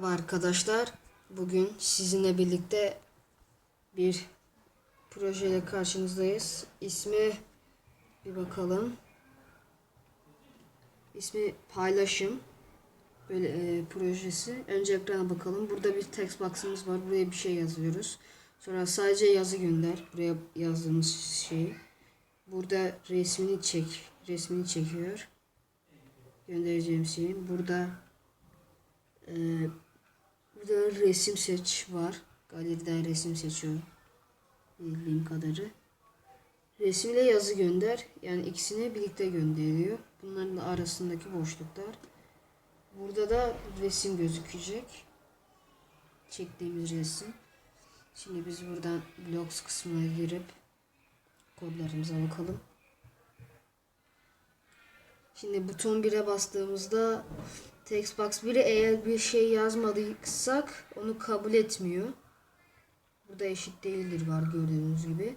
Merhaba arkadaşlar. Bugün sizinle birlikte bir projeyle karşınızdayız. İsmi bir bakalım. İsmi paylaşım. Böyle e, projesi. Önce ekrana bakalım. Burada bir text box'ımız var. Buraya bir şey yazıyoruz. Sonra sadece yazı gönder. Buraya yazdığımız şeyi. Burada resmini çek. Resmini çekiyor. Göndereceğim şeyin. Burada burada resim seç var. Galeriden resim seçiyorum. Bildiğim kadarı. Resimle yazı gönder. Yani ikisini birlikte gönderiyor. Bunların arasındaki boşluklar. Burada da resim gözükecek. Çektiğimiz resim. Şimdi biz buradan blocks kısmına girip kodlarımıza bakalım. Şimdi buton 1'e bastığımızda Textbox 1'e eğer bir şey yazmadıysak onu kabul etmiyor. Burada eşit değildir var gördüğünüz gibi.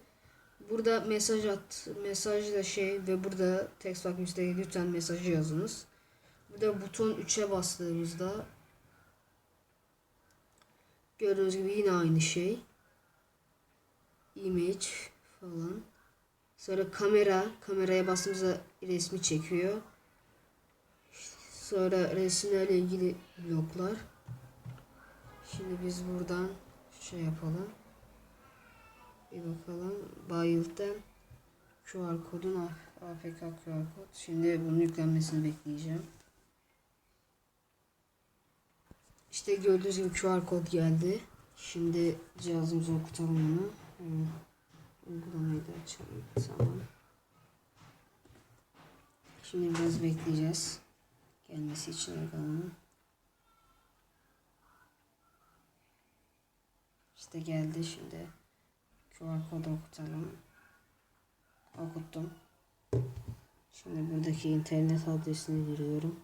Burada mesaj at, mesaj da şey ve burada Textbox üstte lütfen mesajı yazınız. Burada buton 3'e bastığımızda gördüğünüz gibi yine aynı şey. Image falan. Sonra kamera, kameraya bastığımızda resmi çekiyor. Sonra resimlerle ilgili bloklar. Şimdi biz buradan şey yapalım. Bir bakalım. Bayılt'tan QR kodun APK QR kod. Şimdi bunun yüklenmesini bekleyeceğim. İşte gördüğünüz gibi QR kod geldi. Şimdi cihazımıza okutalım bunu. Uygulamayı da açalım. Tamam. Şimdi biraz bekleyeceğiz gelmesi için uygulamanın. İşte geldi şimdi. QR kodu okutalım. Okuttum. Şimdi buradaki internet adresini giriyorum.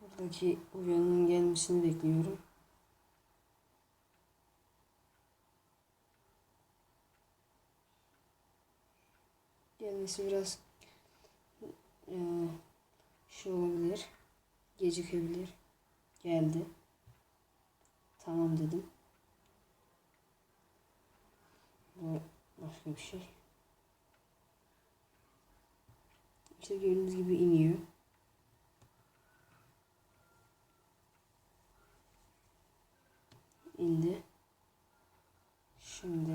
Buradaki uyanın gelmesini bekliyorum. Gelmesi biraz e, şey olabilir. Gecikebilir. Geldi. Tamam dedim. Bu başka bir şey. İşte gördüğünüz gibi iniyor. indi. Şimdi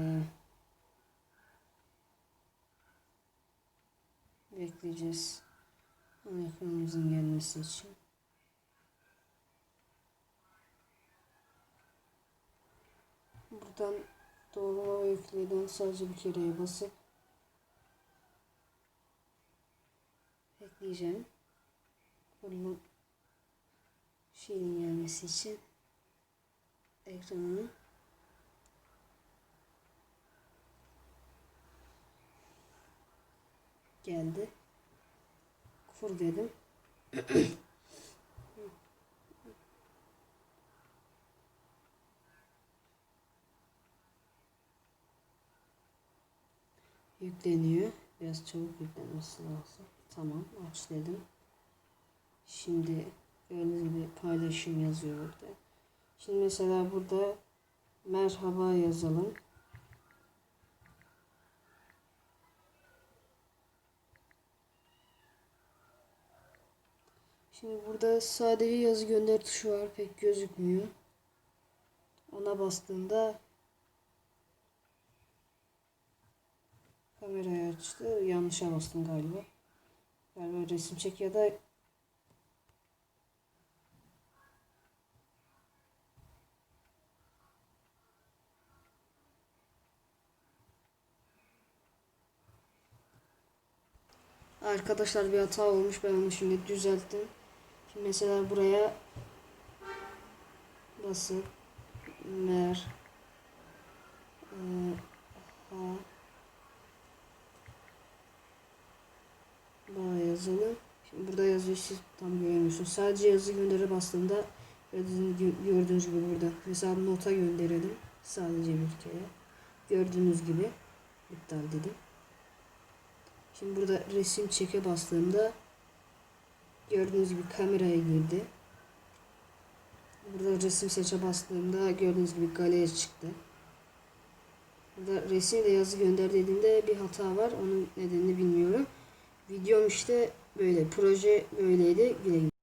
bekleyeceğiz. Ekranımızın gelmesi için. Buradan doğrulama yükleyden sadece bir kereye basıp bekleyeceğim. Bunun şeyin gelmesi için ekranını geldi. Kur dedim. Yükleniyor. Biraz çabuk yüklenmesi lazım. Tamam aç dedim. Şimdi gördüğünüz gibi paylaşım yazıyor burada. Şimdi mesela burada merhaba yazalım. Şimdi burada sadece yazı gönder tuşu var. Pek gözükmüyor. Ona bastığında kamerayı açtı. Yanlışa bastım galiba. Galiba resim çek ya da Arkadaşlar bir hata olmuş. Ben onu şimdi düzelttim. Şimdi mesela buraya basıp mer e, ha ba yazalım. Şimdi burada yazıyor siz tam göremiyorsunuz. Sadece yazı gönderi bastığımda gördüğünüz gibi burada. Mesela nota gönderelim. Sadece bir kere. Gördüğünüz gibi iptal dedim. Şimdi burada resim çeke bastığımda gördüğünüz gibi kameraya girdi. Burada resim seçe bastığımda gördüğünüz gibi galeri çıktı. Burada resim de yazı gönder dediğimde bir hata var. Onun nedenini bilmiyorum. Videom işte böyle. Proje böyleydi. Güle güle.